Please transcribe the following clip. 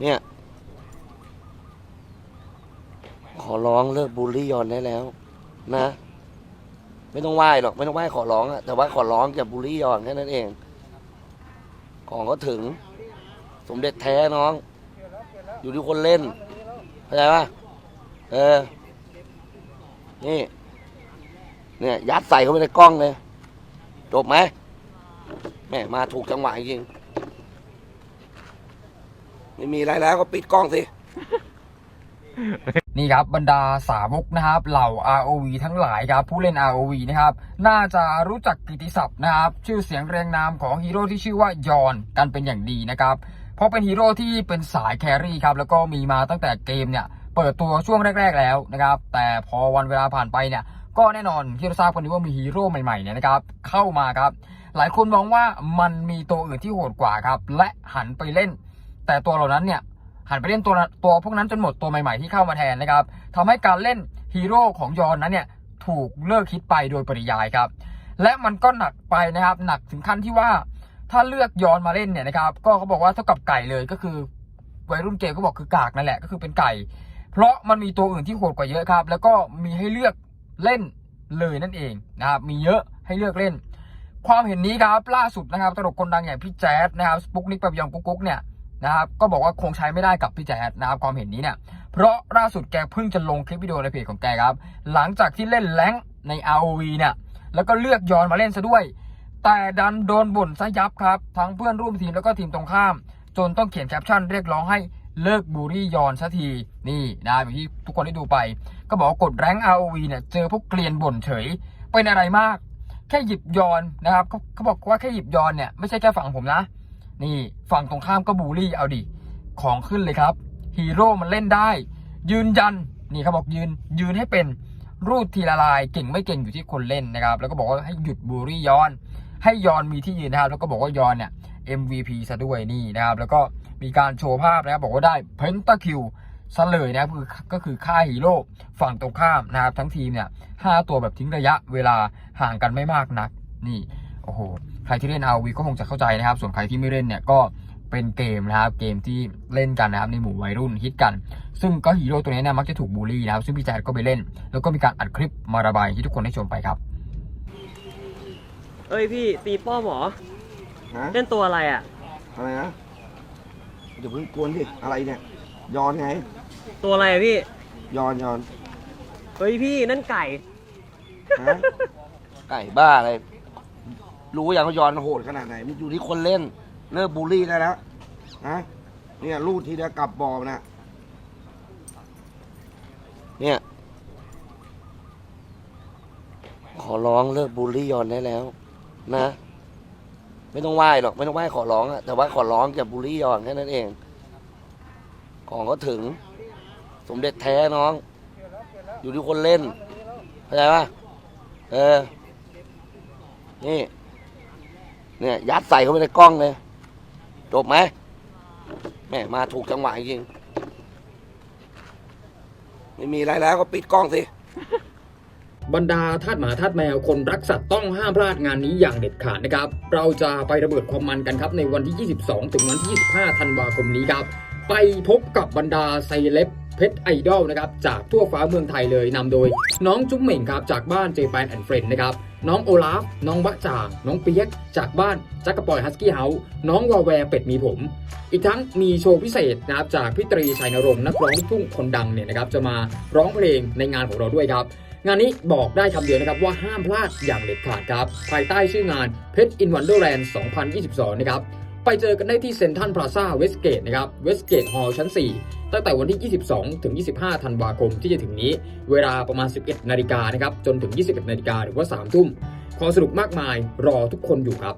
เนี่ย ขอร้องเลิกบูลลี่ยอนได้แล้ว นะ ไม่ต้องไหว้หรอกไม่ต้องไหว้ขอร้องอะแต่ว่าขอร้องอย่าบูลลี่ยอนแค่นั้นเอง ของก็ถึง สมเด็จแท้น้อง อยู่ที่คนเล่นเข้าใจปะเออ นี่ เนี่ย ยัดใส่เข้าไปในกล้องเลย จบไหมแม่มาถูกจังหวะจริง ไม่มีอะไรแล้วก็ปิดกล้องสิ นี่ครับบรรดาสาวกนะครับ เหล่า ROV ทั้งหลายครับ ผู้เล่น ROV นะครับ น่าจะรู้จักกิติศัพท์นะครับ ชื่อเสียงเรียงนามของฮีโร่ที่ชื่อว่ายอนกันเป็นอย่างดีนะครับ เพราะเป็นฮีโร่ที่เป็นสายแครี่ครับ แล้วก็มีมาตั้งแต่เกมเนี่ยเปิดตัวช่วงแรก ๆ แล้วนะครับ แต่พอวันเวลาผ่านไปเนี่ย ก็แน่นอนที่เราทราบกันดีว่ามีฮีโร่ใหม่ๆเนี่ยนะครับ เข้ามาครับ หลายคนมองว่ามันมีตัวอื่นที่โหดกว่าครับ และหันไปเล่น แต่ตัวเหล่านั้นเนี่ยหันไปเล่นตัวตัวพวกนั้นจนหมดตัวใหม่ๆที่เข้ามาแทนนะครับทำให้การเล่นฮีโร่ของยอนนั้นเนี่ยถูกเลิกคิดไปโดยปริยายครับ และมันก็หนักไปนะครับ หนักถึงขั้นที่ว่าถ้าเลือกยอนมาเล่นเนี่ยนะครับ ก็เขาบอกว่าเท่ากับไก่เลยก็คือวัยรุ่นเกมก็บอกคือกากนั่นแหละก็คือเป็นไก่ เพราะมันมีตัวอื่นที่โหดกว่าเยอะครับ แล้วก็มีให้เลือกเล่นเลยนั่นเองนะครับมีเยอะให้เลือกเล่น ความเห็นนี้ครับล่าสุดนะครับตลกคนดังอย่างพี่แจ๊ดนะครับสปุกนิกปะยองกุ๊กเนี่ย นะครับก็บอกว่าคงใช้ไม่ได้กับพี่แจ๊ดนะครับความเห็นนี้เนี่ยเพราะล่าสุดแกเพิ่งจะลงคลิปวิดีโอในเพจของแกครับ หลังจากที่เล่นแรงใน ROV เนี่ยแล้วก็เลือกย้อนมาเล่นซะด้วย แต่ดันโดนบ่นซะยับครับ ทั้งเพื่อนร่วมทีมแล้วก็ทีมตรงข้าม จนต้องเขียนแคปชั่นเรียกร้องให้เลิกบูลลี่ยอนสัทีนี่นะอย่างที่ทุกคนได้ดูไป ก็บอกกดแรง ROV เนี่ยเจอพวกเกลียนบ่นเฉยเป็นอะไรมาก แค่หยิบยอนนะครับเขาเขาบอกว่าแค่หยิบยอนเนี่ยไม่ใช่แค่ฝั่งผมนะ นี่ฝั่งตรงข้ามก็บูลลี่เอาดิของขึ้นเลยครับฮีโร่มันเล่นได้ ยืนยันนี่เขาบอกยืนยืนให้เป็นรูดทีละลายเก่งไม่เก่งอยู่ที่คนเล่นนะครับ แล้วก็บอกว่าให้หยุดบูลลี่ยอน ให้ยอนมีที่ยืนนะครับ แล้วก็บอกว่ายอนเนี่ย MVP ซะด้วยนี่นะครับ แล้วก็มีการโชว์ภาพนะครับ บอกว่าได้เพนตาคิวซะเลยนะครับคือก็คือค่าฮีโร่ฝั่งตรงข้ามนะครับ ทั้งทีมเนี่ยห้าตัวแบบทิ้งระยะเวลาห่างกันไม่มากนักนี่ โอ้โหใครที่เล่น RV ก็คงจะเข้าใจนะครับ ส่วนใครที่ไม่เล่นเนี่ยก็เป็นเกมนะครับ เกมที่เล่นกันนะครับในหมู่วัยรุ่นฮิตกัน ซึ่งก็ฮีโร่ตัวนี้เนี่ยมักจะถูกบูลลี่นะครับ ซึ่งพี่แจ๊ดก็ไปเล่น แล้วก็มีการอัดคลิปมาระบายที่ทุกคนได้ชมไปครับ เอ้ยพี่ตีป้อมเหรอฮะเล่นตัวอะไรอะ อะไรนะอย่าเพิ่งกวนดิอะไรเนี่ยยอนไงตัวอะไรอะพี่ยอนยอนเฮ้ยพี่นั่นไก่ ฮะ ไก่บ้าอะไร รู้อย่างว่ายอนโหดขนาดไหนมันอยู่ที่คนเล่น เลิกบูลลี่ได้แล้วฮะเนี่ยลูดทีเดียวกลับบอมนะเนี่ย ขอร้องเลิกบูลลี่ยอนได้แล้ว นะ ไม่ต้องไหว้หรอกไม่ต้องไหว้ขอร้องอะแต่ว่าขอร้องอย่าบูลลี่ยอนแค่นั้นเอง ของก็ถึง สมเด็จแท้น้อง อยู่ที่คนเล่นเข้าใจปะเออนี่ เนี่ยยัดใส่เข้าไปในกล้องเลย จบไหมแม่มาถูกจังหวะจริงไม่มีอะไรแล้วก็ปิดกล้องสิบรรดาทาสหมาทาสแมวคนรักสัตว์ต้องห้ามพลาดงานนี้อย่างเด็ดขาดนะครับ เราจะไประเบิดความมันกันครับ ในวันที่ 22 ถึงวันที่ 25 ธันวาคมนี้ครับ ไปพบกับบรรดาไซเล็บเพชรไอดอลนะครับ จากทั่วฟ้าเมืองไทยเลยนำโดย น้องจุ๊มเหม่งครับ จากบ้านเจแปนแอนด์เฟรนด์นะครับ น้องโอลาฟ น้องวะจ่าง น้องเปียก จากบ้านจักรปอยฮัสกี้เฮาส์น้องวาแวร์เป็ดมีผม อีกทั้งมีโชว์พิเศษนะครับจากพี่ตรีชัยนรงค์นักร้องลูกทุ่งคนดังเนี่ยนะครับจะมาร้องเพลงในงานของเราด้วยครับงานนี้บอกได้คำเดียวนะครับว่าห้ามพลาดอย่างเด็ดขาดครับ ภายใต้ชื่องานเพชรอินวันเดอร์แลนด์ 2022 นะครับ ไปเจอกันได้ที่เซ็นทรัลพลาซ่าเวสเกตนะครับเวสเกตฮอลล์ชั้น 4 ตั้งแต่วันที่ 22 ถึง 25 ธันวาคมที่จะถึงนี้ เวลาประมาณ 11 นาฬิกานะครับ จนถึง 21 นาฬิกาหรือว่า 3 ทุ่ม ขอสนุกมากมายรอทุกคนอยู่ครับ